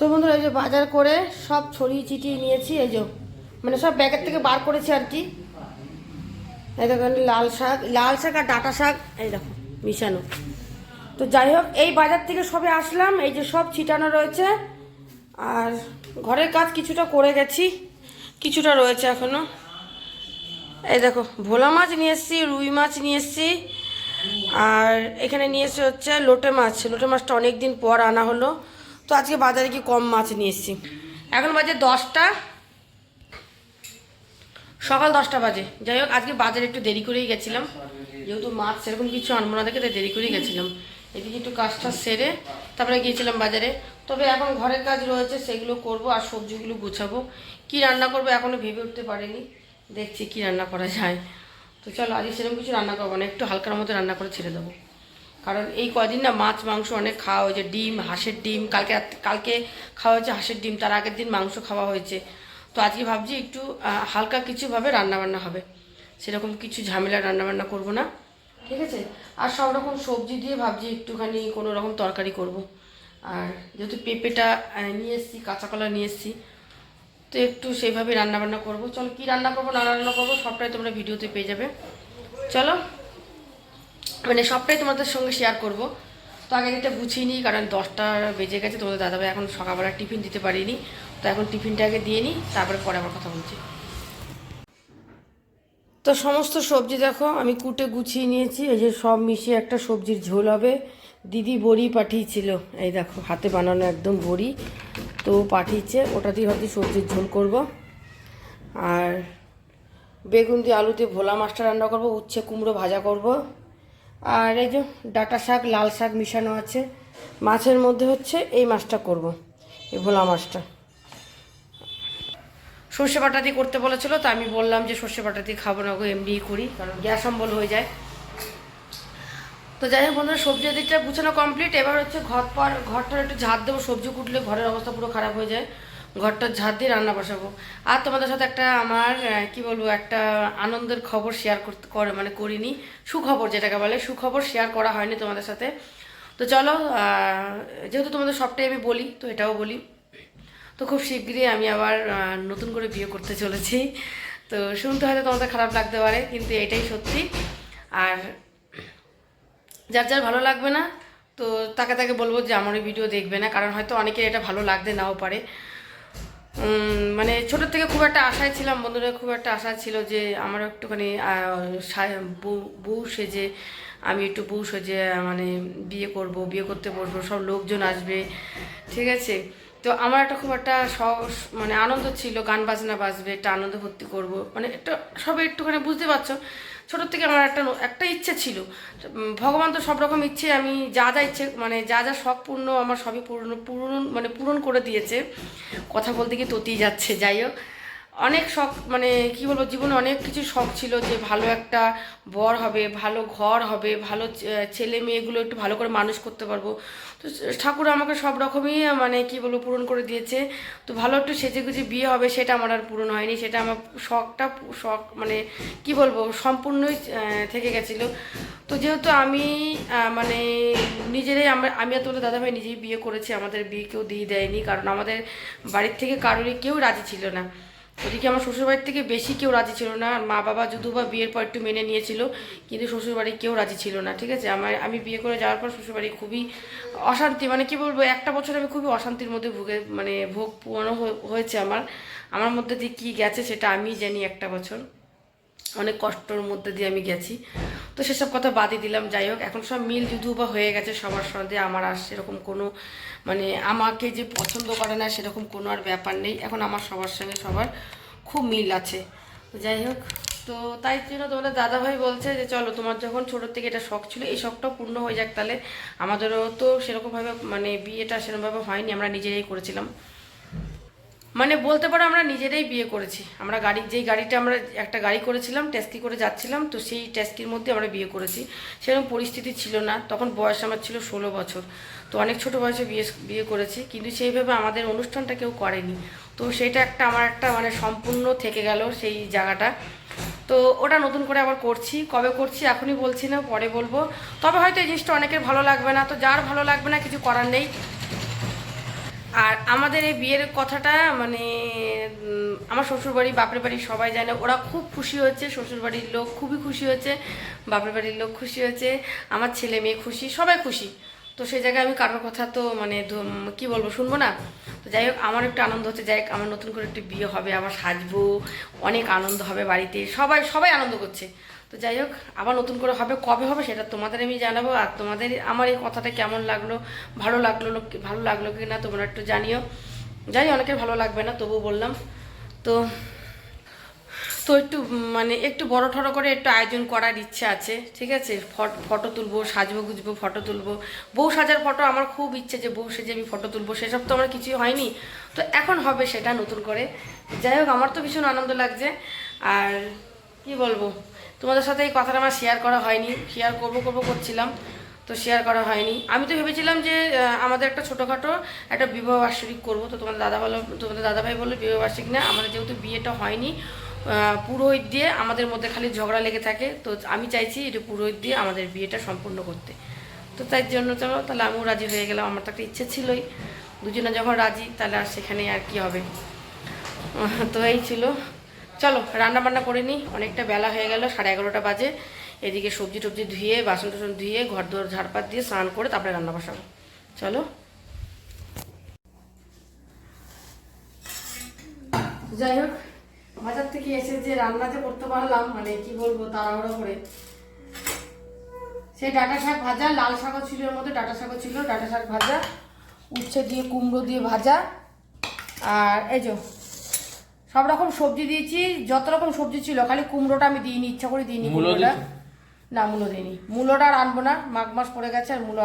তো বন্ধুরা এই যে বাজার করে সব ছড়িয়ে ছিটিয়ে নিয়েছি, এই যে মানে সব ব্যাগের থেকে বার করেছি আর কি। এই দেখুন লাল শাক লাল শাক আর ডাটা শাক, এই দেখো, মিশানো। তো যাই হোক, এই বাজার থেকে সবে আসলাম, এই যে সব ছিটানো রয়েছে। আর ঘরের কাজ কিছুটা করে গেছি, কিছুটা রয়েছে এখনও। এই দেখো, ভোলা মাছ নিয়ে এসেছি, রুই মাছ নিয়ে এসেছি, আর এখানে নিয়ে এসে হচ্ছে লোটে মাছ। লোটে মাছটা অনেক দিন পর আনা হলো। তো আজকে বাজারে কি কম মাছ নিয়ে এসেছি? এখন বাজে দশটা। সকাল দশটা বাজে। যাই হোক, আজকে বাজারে একটু দেরি করেই গেছিলাম। যেহেতু মাছ সেরকম কিছু আনব না দেখে তাই দেরি করেই গেছিলাম। এদিকে একটু কাজটা সেরে তারপরে গিয়েছিলাম বাজারে। তবে এখন ঘরের কাজ রয়েছে, সেগুলো করব আর সবজিগুলো গুছাবো। কি রান্না করব এখনও ভেবে উঠতে পারিনি। দেখছি কি রান্না করা যায়। তো চলো, আজকে সেরকম কিছু রান্না করব না, একটু হালকার মতো রান্না করে ছেড়ে দেবো। কারণ এই কদিন না মাছ, মাংস অনেক খাওয়া হয়েছে। ডিম, হাঁসের ডিম, কালকে কালকে খাওয়া হয়েছে হাঁসের ডিম, তার আগের দিন মাংস খাওয়া হয়েছে। তো আজকে ভাবছি একটু হালকা কিছুভাবে রান্নাবান্না হবে। সেরকম কিছু ঝামেলা রান্নাবান্না করব না। ঠিক আছে? আর সব রকম সবজি দিয়ে ভাবছি একটুখানি কোনো রকম তরকারি করব। আর যেহেতু পেঁপেটা নিয়ে এসেছি, কাঁচা কলা নিয়ে এসেছি, তো একটু সেইভাবে রান্নাবান্না করব। চলো, কি রান্না করব, না রান্না করব, সবটাই তোমরা ভিডিওতে পেয়ে যাবে। চলো মানে সবটাই তোমাদের সঙ্গে শেয়ার করব। তো আগে এটা গুছিয়ে নিই, কারণ দশটা বেজে গেছে তোমাদের দাদাভাই এখন সকালবেলা টিফিন দিতে পারিনি। তো এখন টিফিনটা আগে দিয়ে নিই, তারপরে পরে আবার কথা বলছি। তো সমস্ত সবজি দেখো, আমি কুটে গুছিয়ে নিয়েছি, এই যে সব মিশিয়ে একটা সবজির ঝোল হবে। দিদি বড়ি পাঠিয়েছিল, এই দেখো, হাতে বানানো একদম বড়ি। তো পাঠিয়েছে, ওটা দিয়ে হয়তো সবজির ঝোল করব। আর বেগুন দিয়ে আলু দিয়ে ভোলা মাছটা রান্না করব, উচ্ছে কুমড়ো ভাজা করব। আর এই যে ডাটা শাক, লাল শাক মিশানো আছে। মাছের মধ্যে হচ্ছে এই মাছটা করব, এই ভোলা মাছটা। সর্ষে বাটা দিয়ে করতে বলেছিল, তো আমি বললাম যে সর্ষে বাটা দিয়ে খাব না গো, এমনিই করি, কারণ গ্যাস অম্বল হয়ে যায়। তো যাই হোক বন্ধুরা, সবজি দিকটা গুছানো কমপ্লিট এবার হচ্ছে ঘর পর ঘরটার একটু ঝাড় দেবো, সবজি কুটলে ঘরের অবস্থা পুরো খারাপ হয়ে যায়। ঘরটা ঝাড় দিয়ে রান্না বসাবো। আর তোমাদের সাথে একটা আমার কি বলব, একটা আনন্দের খবর শেয়ার করতে, করে মানে করিনি। সুখবর যেটাকে বলে, সুখবর শেয়ার করা হয়নি তোমাদের সাথে। তো চলো যেহেতু তোমাদের সবটাই আমি বলি, তো এটাও বলি। তো খুব শীঘ্রই আমি আবার নতুন করে বিয়ে করতে চলেছি। তো শুনতে হয়তো তোমাদের খারাপ লাগতে পারে, কিন্তু এটাই সত্যি। আর যার যার ভালো লাগবে না, তো তাকে তাকে বলব যে আমার ভিডিও দেখবে না, কারণ হয়তো অনেকের এটা ভালো লাগতে নাও পারে। মানে ছোটোর থেকে খুব একটা আশায় ছিলাম বন্ধুরা খুব একটা আশা ছিল যে আমার একটুখানি বউ সেজে, আমি একটু বউ সেজে মানে বিয়ে করব, বিয়ে করতে বসবো, সব লোকজন আসবে, ঠিক আছে? তো আমার একটা খুব একটা সহজ মানে আনন্দ ছিল, গান বাজনা বাজবে, একটা আনন্দ ভর্তি করব মানে একটা সবাই একটুখানি, বুঝতে পারছ? ছোটোর থেকে আমার একটা একটা ইচ্ছে ছিল। ভগবান তো সব রকম ইচ্ছে, আমি যা যা ইচ্ছে মানে যা যা সব পূর্ণ, আমার সবই পূর্ণ, পূরণ মানে পূরণ করে দিয়েছে। কথা বলতে গিয়ে ততেই যাচ্ছে, যাই হোক। অনেক শখ মানে কি বলব, জীবনে অনেক কিছু শখ ছিল যে ভালো একটা বর হবে, ভালো ঘর হবে, ভালো ছেলে মেয়েগুলো একটু ভালো করে মানুষ করতে পারব। তো ঠাকুর আমাকে সব রকমই মানে কি বলব, পূরণ করে দিয়েছে। তো ভালো একটু সেজে গুজে বিয়ে হবে সেটা আমার আর পূরণ হয়নি, সেটা আমার শখটা শখ মানে কি বলব, সম্পূর্ণই থেকে গেছিল। তো যেহেতু আমি মানে নিজেরাই আমরা, আমি আর তোমাদের দাদাভাই নিজেই বিয়ে করেছি, আমাদের বিয়ে কেউ দিয়ে দেয়নি, কারণ আমাদের বাড়ির থেকে কারোরই কেউ রাজি ছিল না। ওদিকে আমার শ্বশুরবাড়ির থেকে বেশি কেউ রাজি ছিল না। মা বাবা যদিও বা বিয়ের পর একটু মেনে নিয়েছিল, কিন্তু শ্বশুরবাড়ি কেউ রাজি ছিল না, ঠিক আছে? আমার, আমি বিয়ে করে যাওয়ার পর শ্বশুরবাড়ি খুবই অশান্তি মানে কি বলব, একটা বছর আমি খুবই অশান্তির মধ্যে ভুগে মানে ভোগ পুরানো হয়ে- হয়েছে আমার। আমার মধ্যে দিয়ে কী গেছে সেটা আমিই জানি একটা বছর। অনেক কষ্টর মধ্যে দিয়ে আমি গেছি। তো সেসব কথা বাদই দিলাম, যাই হোক, এখন সব মিল যদিও বা হয়ে গেছে সবার সঙ্গে। আমার আর সেরকম কোনো মানে আমাকে যে পছন্দ করে না সেরকম কোনো আর ব্যাপার নেই। এখন আমার সবার সঙ্গে সবার খুব মিল আছে। যাই হোক, তো তাই জন্য তোমাদের দাদাভাই বলছে যে, চলো, তোমার যখন ছোটোর থেকে এটা শখ ছিল, এই শখটাও পূর্ণ হয়ে যাক তাহলে। আমাদেরও তো সেরকমভাবে মানে বিয়েটা সেরকমভাবে হয়নি, আমরা নিজেরাই করেছিলাম। মানে বলতে পারো, আমরা নিজেরাই বিয়ে করেছি। আমরা গাড়ি, যেই গাড়িটা আমরা একটা গাড়ি করেছিলাম, ট্যাক্সি করে যাচ্ছিলাম, তো সেই ট্যাক্সির মধ্যে আমরা বিয়ে করেছি। সেরকম পরিস্থিতি ছিল না, তখন বয়স আমার ছিল ষোলো বছর। তো অনেক ছোট বয়সে বিয়ে বিয়ে করেছি, কিন্তু সেইভাবে আমাদের অনুষ্ঠানটা কেউ করেনি। তো সেটা একটা আমার একটা মানে সম্পূর্ণ থেকে গেল সেই জায়গাটা। তো ওটা নতুন করে আবার করছি, কবে করছি এখনই বলছি না, পরে বলব। তবে হয়তো এই জিনিসটা অনেকের ভালো লাগবে না, তো যার ভালো লাগবে না কিছু করার নেই। আর আমাদের এই বিয়ের কথাটা মানে আমার শ্বশুরবাড়ি, বাপের বাড়ি সবাই জানে, ওরা খুব খুশি হচ্ছে শ্বশুরবাড়ির লোক খুবই খুশি হচ্ছে বাপের বাড়ির লোক খুশি হয়েছে, আমার ছেলে মেয়ে খুশি, সবাই খুশি। তো সেই জায়গায় আমি কারোর কথা তো মানে কি বলব, শুনব না। তো যাই হোক, আমার একটু আনন্দ হচ্ছে, যাই হোক, আমার নতুন করে একটু বিয়ে হবে আবার সাজবো, অনেক আনন্দ হবে বাড়িতে, সবাই সবাই আনন্দ করছে। তো যাই হোক, আবার নতুন করে হবে, কবে হবে সেটা তোমাদের আমি জানাব, আর তোমাদের আমার এই কথাটা কেমন লাগল, ভালো লাগল ভালো লাগল কি না তোমরা একটু জানিও। জানি অনেকের ভালো লাগবে না, তবুও বললাম। তো তো একটু মানে একটু বড় ঠড়ো করে একটু আয়োজন করার ইচ্ছে আছে, ঠিক আছে? ফট- তুলবো, সাজবো, গুজবো, ফটো তুলবো। বউ সাজার ফটো আমার খুব ইচ্ছে যে বউ সেজে আমি ফটো তুলবো, সেসব তো আমার কিছুই হয়নি। তো এখন হবে সেটা নতুন করে। যাই হোক, আমার তো ভীষণ আনন্দ লাগছে। আর কি বলব? তোমাদের সাথে এই কথাটা আমার শেয়ার করা হয়নি। শেয়ার করব করব, করছিলাম, তো শেয়ার করা হয়নি। আমি তো ভেবেছিলাম যে আমাদের একটা ছোটোখাটো একটা বিবাহ বার্ষিক করব। তো তোমাদের দাদা বলো, তোমাদের দাদাভাই বলল বিবাহ বার্ষিক না, আমাদের যেহেতু বিয়েটা হয়নি পুরোহিত দিয়ে আমাদের মধ্যে খালি ঝগড়া লেগে থাকে। তো আমি চাইছি এটা পুরোহিত দিয়ে আমাদের বিয়েটা সম্পূর্ণ করতে। তো তাই জন্য চলো, তাহলে আমিও রাজি হয়ে গেলাম। আমার তো একটা ইচ্ছে ছিলই। দুজনে যখন রাজি, তাহলে আর সেখানে আর কি হবে। তো এই ছিল। চলো রান্না বান্না করে নিই। অনেকটা বেলা হয়ে গেল, সাড়ে এগারোটা বাজে। এদিকে সবজি টবজি ধুয়ে, বাসন টাসন ধুয়ে ঘর দোর ঝাড়পাত দিয়ে স্নান করে তারপরে রান্না বসাবো। চলো। যাই হোক বাজার থেকে এসে যে রান্না যে করতে পারলাম মানে কি বলব তাড়াহুড়ো করে। সেই ডাটা শাক ভাজা লাল শাকও ছিল এর মধ্যে ডাটা শাকও ছিল ডাটা শাক ভাজা উচ্ছে দিয়ে কুমড়ো দিয়ে ভাজা আর এই যে সব রকম সবজি দিয়েছি যত রকম সবজি ছিল খালি কুমড়োটা আমি দিইনি ইচ্ছা করে দিইনি কুমড়োটা। না মূলো দিইনি। মূলোটা আর আনব না মাঘ মাস পড়ে গেছে আর মূলো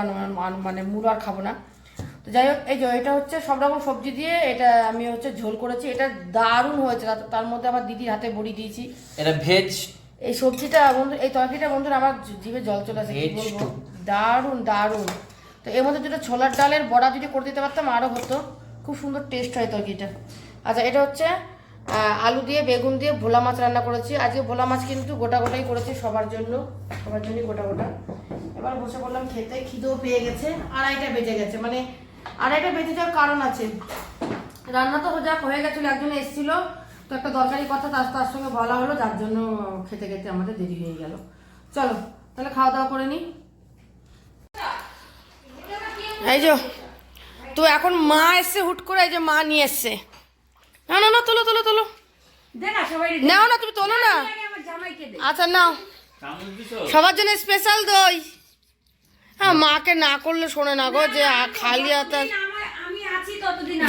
মানে মূলো আর খাব না। তো যাই হোক এই যে এটা হচ্ছে সব রকম সবজি দিয়ে এটা আমি হচ্ছে ঝোল করেছি। এটা দারুণ হয়েছে তার- মধ্যে আমার দিদির হাতে বড়ি দিয়েছি। এটা ভেজ এই সবজিটা বন্ধু এই তরকারিটা বন্ধুরা আমার জিভে জল চলে আসে কি বলব? দারুণ দারুণ। তো এর মধ্যে যেটা ছোলার ডালের বড়া যদি করে দিতে পারতাম আরও হতো। খুব সুন্দর টেস্ট হয় তরকারিটা। আচ্ছা এটা হচ্ছে আলু দিয়ে বেগুন দিয়ে ভোলা মাছ রান্না করেছি। আজকে ভোলা মাছ কিন্তু গোটা গোটাই করেছি সবার জন্য সবার জন্যই গোটা গোটা। এবার বসে বললাম খেতে খিদেও পেয়ে গেছে আড়াইটা বেজে গেছে। মানে আড়াইটা বেজে যাওয়ার কারণ আছে। রান্না তো যাক হয়ে গেছিল একজন এসেছিল। তো একটা দরকারি কথা তার তার সঙ্গে বলা হলো যার জন্য খেতে খেতে আমাদের দেরি হয়ে গেল। চলো তাহলে খাওয়া দাওয়া করে নিই এই যে তো এখন মা এসছে হুট করে এই যে মা নিয়ে এসছে। না না না তোলো তোলো তোলো। নাও না তুমি তোলো না। আমার জামাইকে দে। আচ্ছা নাও। সবার জন্য স্পেশাল দই। হ্যাঁ মাকে না করলে শোনে না গো যে খালি হাতে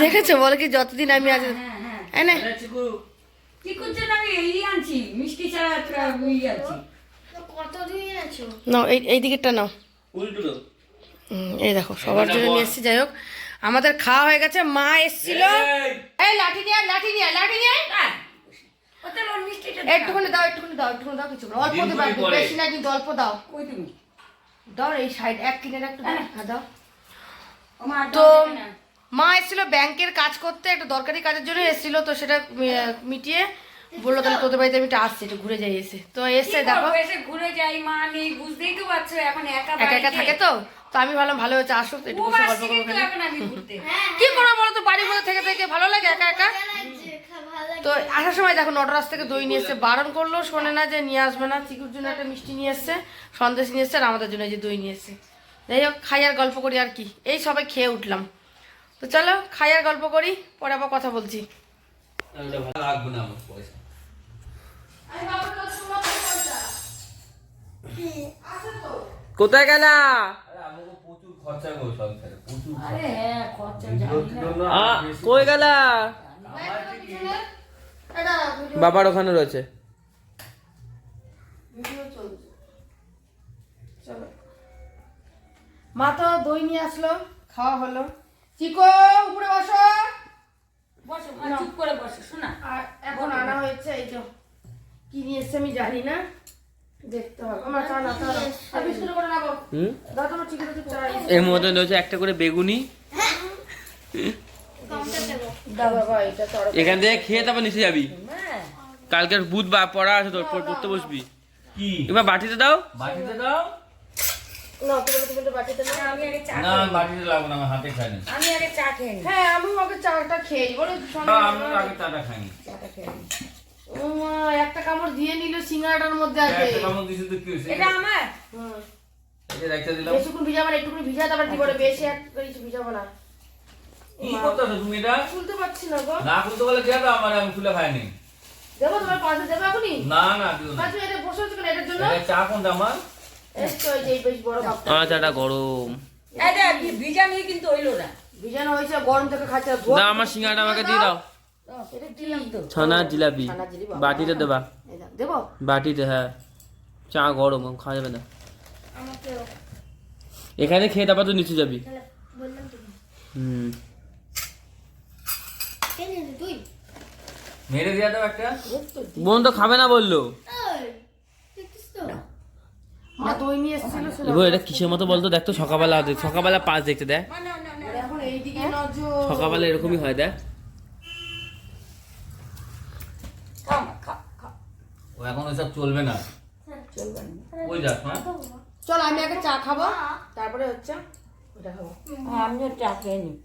দেখেছ? বলে কি যতদিন আমি আছি হ্যাঁ হ্যাঁ আনছি নাও এই এই দিকেরটা নাও। হুম, এই দেখো সবার জন্য নিয়ে এসেছি যাই হোক। আমাদের খাওয়া হয়ে গেছে মা এসেছিল। এই! লাঠি নিয়ে লাঠি নিয়ে লাঠি নিয়ে। হ্যাঁ। একটুখানি দাও একটুখানি দাও একটুখানি দাও কিছু অল্প দেবা। বেশি না কিন্তু অল্প দাও। কই তুমি? দাও এই সাইড এক কিনের একটু দাও হ্যাঁ, আর তো। মা এসেছিল ব্যাংকের কাজ করতে একটা দরকারি কাজের জন্য এসেছিল তো সেটা মিটিয়ে বলল তাহলে তোদের বাড়িতে আমি আসছি একটু ঘুরে যাই এসে। তো এসে দেখো এসে ঘুরে যাই মা নেই বুঝতেই তো পারছ এখন একা একা একা থাকে তো তো আমি ভাবলাম ভালো হয়েছে আসুক একটু বসে গল্প করব ঘুরতে। কি করব বলো তো বাড়ির মধ্যে থেকে থেকে ভালো লাগে একা একা? তো আসার সময় দেখো নটরাজ থেকে দই নিয়ে এসছে। বারণ করল শোনে না যে নিয়ে আসবে না। চিকুর জন্য একটা মিষ্টি নিয়ে এসছে সন্দেশ নিয়ে এসছে আর আমাদের জন্য এই যে দই নিয়ে এসছে। যাই হোক খাই আর গল্প করি আর কি। এই সবাই খেয়ে উঠলাম। তো চলো খাই আর গল্প করি পরে আবার কথা বলছি। কোথায় গেলা? হ্যাঁ বেশি- কই গেলা? বাবার ওখানে রয়েছে। ভিডিও চলছে। চলো। মা তো দই নিয়ে আসলো খাওয়া হলো। চিকো উপরে বসো। বসো চুপ করে বসো শোনা। আর এখন আনা হয়েছে এই যে কি নিয়ে এসছে আমি জানি না। দেখতে হবে। আমার চা না চা আর বিস্কুট করে নেব। হুম? দাও তোমার চিকেন তো চা এর মধ্যে রয়েছে একটা করে বেগুনি দাও বাবা এটা তো আরো- এখান থেকে খেয়ে তারপর নিচে যাবি। হ্যাঁ। কালকের বুধ বা পড়া আছে তোর পড়তে বসবি। কি? এবার বাটিতে দাও। বাটিতে দাও? না তুমি তুমি একটু বাটিতে না। আমি আগে চা না খেয়ে নিই। বাটিতে লাগবো না আমি হাতে খাই না। আমি আগে চা খেয়ে নিই হ্যাঁ আমি ওকে চাটা খেয়ে বলে না, আমি আগে চাটা খাইনি চাটা খেয়ে নিই। ও মা একটা কামড় দিয়ে নিল সিঙ্গারাটার মধ্যে আছে একটা এটা আমার? দিলাম। ভিজাবো না একটুখানি ভিজা তারপর দিব বেশি এক ভিজাবো না। কি করতেছো তুমি এটা? খুলতে পারছি না গো। না খুলতে বলে দিয়ে দাও আমার আমি খুলে খাইনি। দেবো তোমার পাশে দেবো এখনই? না না দিও না। না তুমি এটা বসে আছো এটার জন্য? চা কোনটা আমার এই তো এই বেশ বড় কাপটা। আমার চাটা গরম। এই দেখ, ভিজা নিয়ে কিন্তু হইল না। ভিজানো হয়েছে গরম থেকে খাচ্ছে না। না আমার সিঙ্গাটা আমাকে দিয়ে দাও। এটা ছানা জিলাপি। ছানা জিলাপি, বাটিতে দেবা। দেবো? বাটিতে হ্যাঁ। চা গরম খাওয়া যাবে না। এখানে খেয়ে তারপর তো নিচে যাবি। হুম। মেরে দিয়ে দাও একটা। বোন তো খাবে না বলল। এটা কিসের মতো বলতো? দেখ তো সকালবেলা সকালবেলা পাঁচ দেখতে দেখ। এটা এখন এইদিকে নজর। সকালবেলা এরকমই হয় দেখ। ও এখন ওইসব চলবে না। চলবে না। ওই হ্যাঁ চল আমি আগে চা খাব। তারপরে হচ্ছে ওটা খাব। হ্যাঁ, আমিও চা খেয়ে নিই।